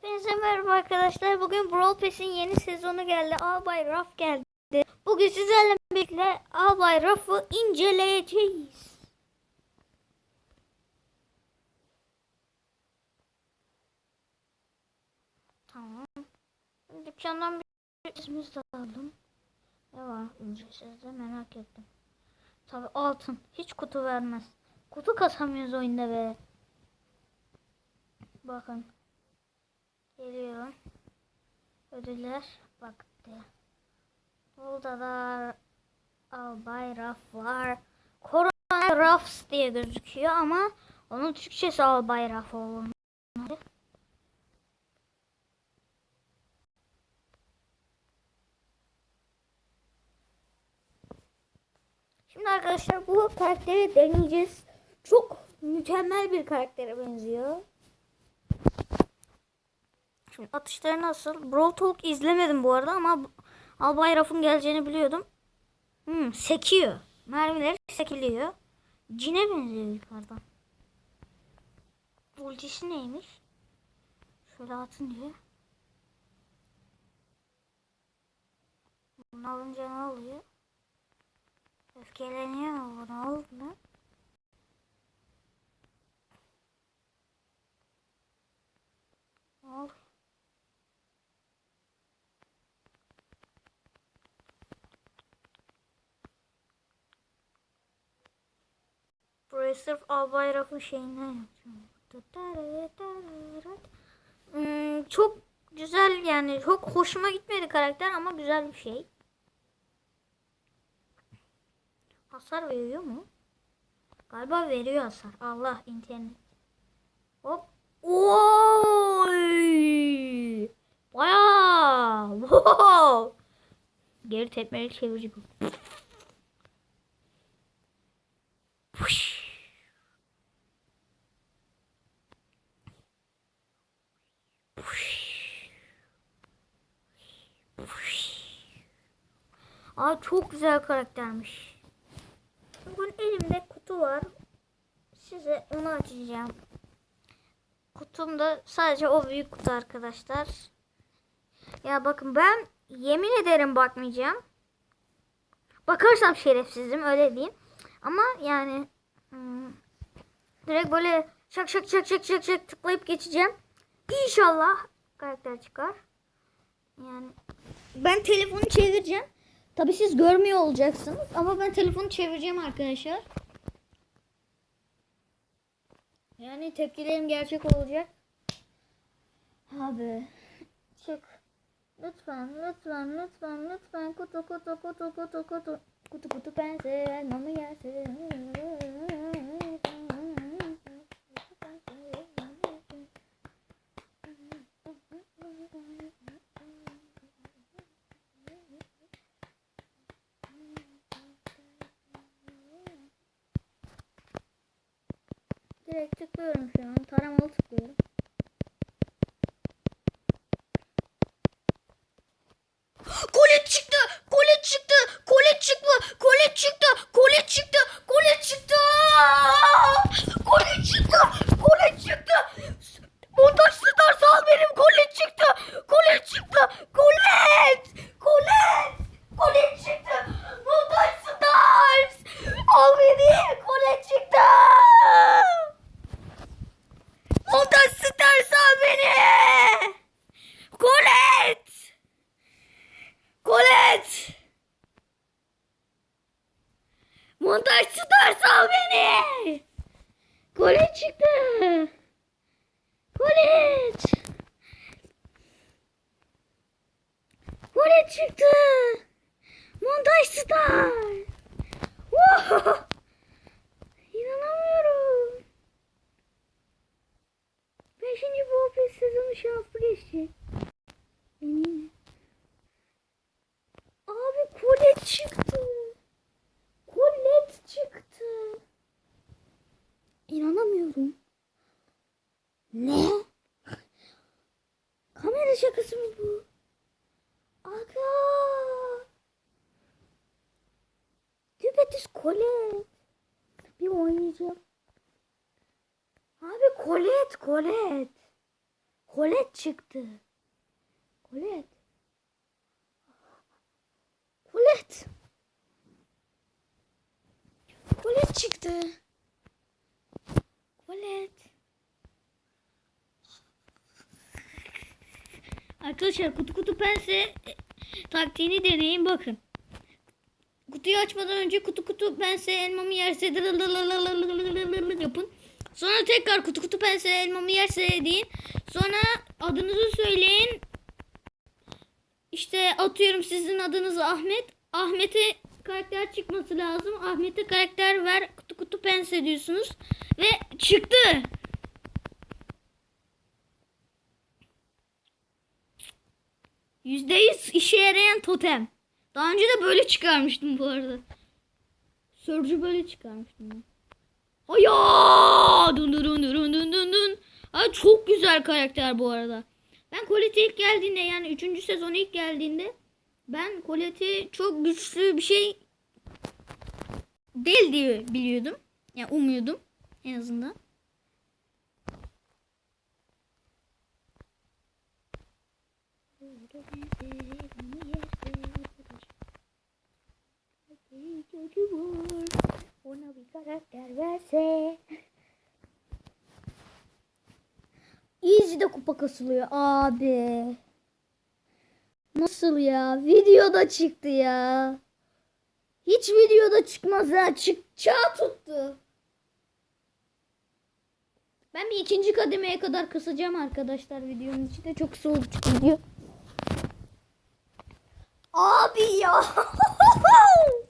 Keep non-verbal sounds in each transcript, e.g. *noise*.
Hepinize merhaba arkadaşlar. Bugün Brawl Pass'in yeni sezonu geldi. Albay Ruff geldi. Bugün sizlerle birlikte Albay Ruff'ı inceleyeceğiz. Tamam. Dükkandan bir ismimizi de aldım. Ne var ücretsizde merak ettim. Tabi altın. Hiç kutu vermez. Kutu kasamıyoruz oyunda be. Bakın. Geliyor. Ödüller baktı. Burada da Albay Raf var. Korona Rafs diye gözüküyor ama onun Türkçesi Albay Raf olmalı. Şimdi arkadaşlar bu karakteri deneyeceğiz. Çok mükemmel bir karaktere benziyor. Şimdi atışları nasıl? Brawl Talk izlemedim bu arada ama Albay Raf'ın geleceğini biliyordum. Hmm, sekiyor. Mermileri sekiliyor. Cine benziyor yukarıdan. Ultisi neymiş? Şöyle atınca. Bunu alınca ne oluyor? Öfkeleniyor mu? Bu ne oldu? Ne oldu? Burayı sırf Albay Raf'ın şeyinden yapacağım. Hmm, çok güzel yani çok hoşuma gitmedi karakter ama güzel bir şey. Hasar veriyor mu? Galiba veriyor hasar. Allah internet. Hop. Oy! Bayağı. *laughs* Geri tepmeli çevirici bu. Aa çok güzel karaktermiş. Bugün elimde kutu var. Size onu açacağım. Kutumda sadece o büyük kutu arkadaşlar. Ya bakın ben yemin ederim bakmayacağım. Bakarsam şerefsizim öyle diyeyim. Ama yani hmm, direkt böyle şak şak şak şak şak şak tıklayıp geçeceğim. İnşallah karakter çıkar. Yani ben telefonu çevireceğim. Tabi siz görmüyor olacaksınız ama ben telefonu çevireceğim arkadaşlar. Yani tepkilerim gerçek olacak. Abi çık. Lütfen, lütfen, lütfen, lütfen kutu kutu kutu kutu kutu kutu kutu pense mama gelsin. Direkt tıklıyorum şu an. Taramalı tıklıyorum. Montaj star sal beni! Kolet çıktı! Kolet! Kolet çıktı! Montaj star! Wow! İnanamıyorum! Beşinci Wolf sezonu şanslı geçecek. Eminim. Abi kolet çıktı. Kolet çıktı. İnanamıyorum. Ne? Kamera şakası mı bu? Aga. Düpedüz kolet. Oynayacağım. Abi kolet kolet. Kolet çıktı. Kolet. Kolet. Kolet çıktı. Kolet. Arkadaşlar kutu kutu pense e, taktiğini deneyin bakın. Kutuyu açmadan önce kutu kutu pense elmamı yerse yapın. Sonra tekrar kutu kutu pense elmamı yerse deyin. Sonra adınızı söyleyin. İşte atıyorum sizin adınız Ahmet. Ahmet'e karakter çıkması lazım. Ahmet'e karakter ver kutu kutu pense diyorsunuz. Ve çıktı. Yüzde yüz işe yarayan totem. Daha önce de böyle çıkarmıştım bu arada. Sörcü böyle çıkarmıştım ben. Aya! Dun dun dun dun dun dun dun. Ay çok güzel karakter bu arada. Ben Colette'e ilk geldiğinde yani 3. sezon ilk geldiğinde ben Colette'i çok güçlü bir şey değil diye biliyordum. Yani umuyordum en azından. Ona bir karakter verse. Easy de kupa kasılıyor abi. Nasıl ya? Videoda çıktı ya. Hiç videoda çıkmaz ha. Çıkacağı tuttu. Ben bir ikinci kademeye kadar kısacağım arkadaşlar videonun içinde. Çok kısa oldu çünkü video. Abi ya. *laughs*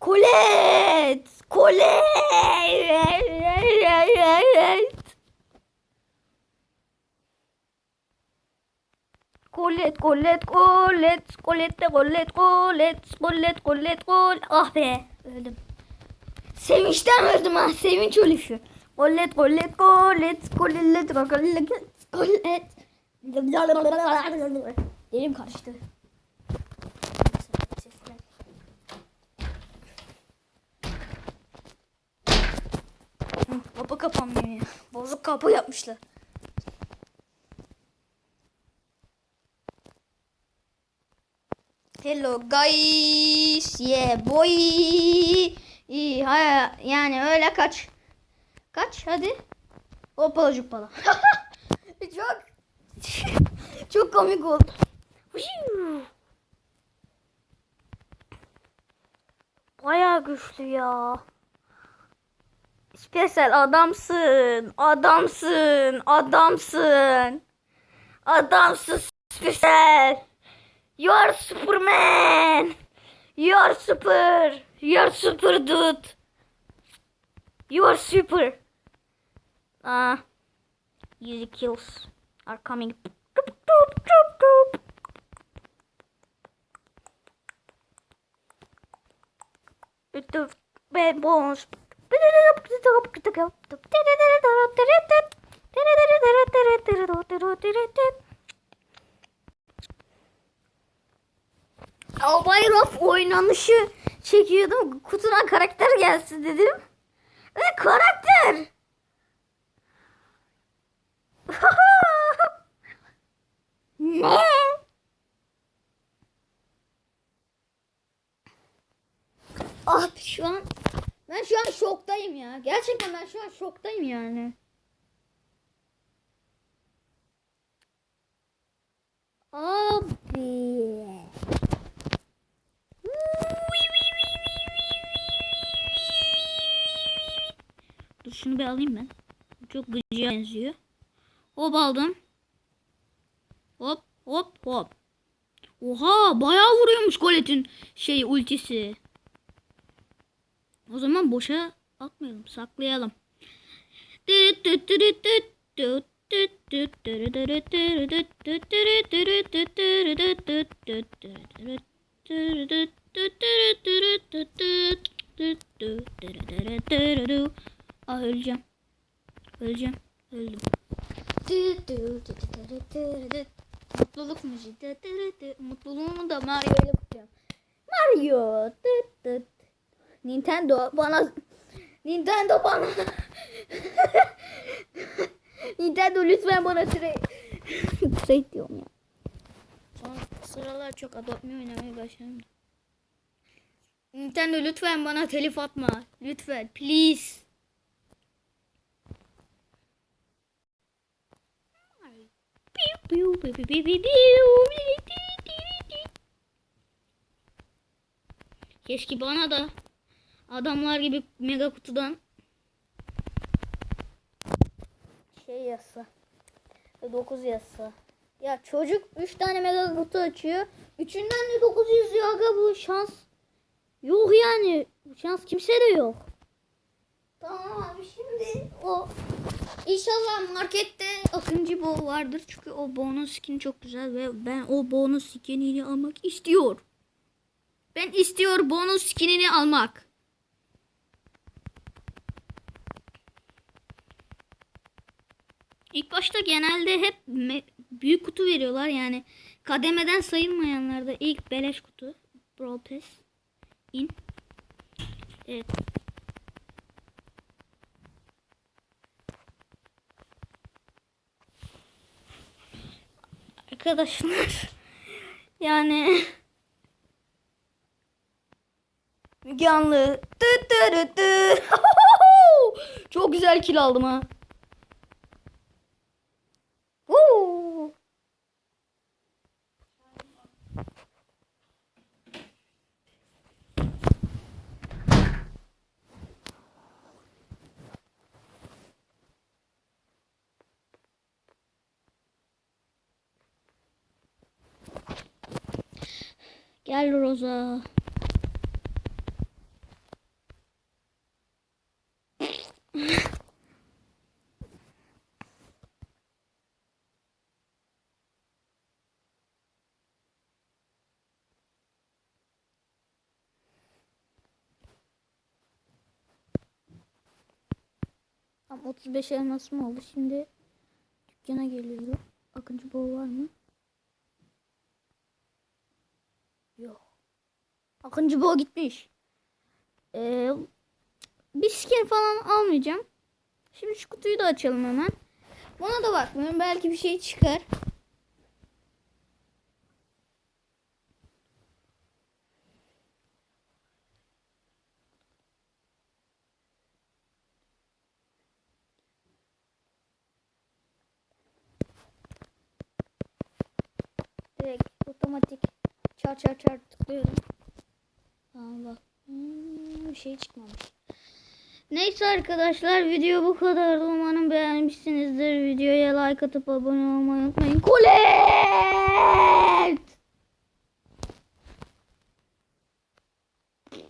Kolet. Kolet. Kolet, kolet, kolet, kolette, kolet, kolet, kolet, kolet, kol. Ah be, öldüm. Sevinçten öldüm ha, sevinç ölüşü. Kolet, kolet, kolet, kolet, kolet, kolet. Dilim karıştı. Kapanmıyor ya. Bozuk kapı yapmışlar. Hello guys. Yeah boy. İyi ha, yani öyle kaç. Kaç hadi. Hoppala *laughs* cuppala. çok *laughs* çok komik oldu. Bayağı güçlü ya. Spesel adamsın. Adamsın. Adamsın. Adamsın Spesel. You are Superman. You are super. You are super dude. You are super. Ah. Easy kills are coming. Doop. Doop, Bad bones. Albay Raf oynanışı çekiyordum. Kutudan karakter gelsin dedim. Ve karakter. *laughs* ne? Abi şu an ben şu an şoktayım ya. Gerçekten ben şu an şoktayım yani. Abi. Dur şunu bir alayım ben. Çok gıcıya benziyor. Hop aldım. Hop hop hop. Oha bayağı vuruyormuş Colette'in şey ultisi. O zaman boşa atmayalım saklayalım. Ah öleceğim. Öleceğim. Öldüm. Mutluluk müziği. Mutluluğumu da Mario ile kutluyorum. Mario. Nintendo bana Nintendo bana Nintendo lütfen bana trade. trade diyorum ya. Son sıralar çok Me oynamaya başladım. Nintendo lütfen bana telif atma. Lütfen. Please. Keşke bana da adamlar gibi mega kutudan şey yazsa. 9 yazsa. Ya çocuk 3 tane mega kutu açıyor. Üçünden de 9 yazıyor aga bu şans. Yok yani. Şans kimse de yok. Tamam abi şimdi o İnşallah markette Akıncı Bo vardır. Çünkü o Bo'nun skin çok güzel ve ben o Bo'nun skinini almak istiyor. Ben istiyor Bo'nun skinini almak. İlk başta genelde hep büyük kutu veriyorlar yani kademeden sayılmayanlarda ilk beleş kutu Brawl Pass in. Evet. Arkadaşlar *laughs* yani Müge Anlı. *laughs* Çok güzel kill aldım ha. Gel Roza. Tam 35 elmasım oldu. Şimdi dükkana geliyorum. Akıncı bol var mı? Yok. Akıncı bol gitmiş. Ee, bir skin falan almayacağım. Şimdi şu kutuyu da açalım hemen. Buna da bakmıyorum. Belki bir şey çıkar. çar çar çar tıklıyorum. Tamam bak. Hmm, bir şey çıkmamış. Neyse arkadaşlar video bu kadar. Umarım beğenmişsinizdir. Videoya like atıp abone olmayı unutmayın. Kule!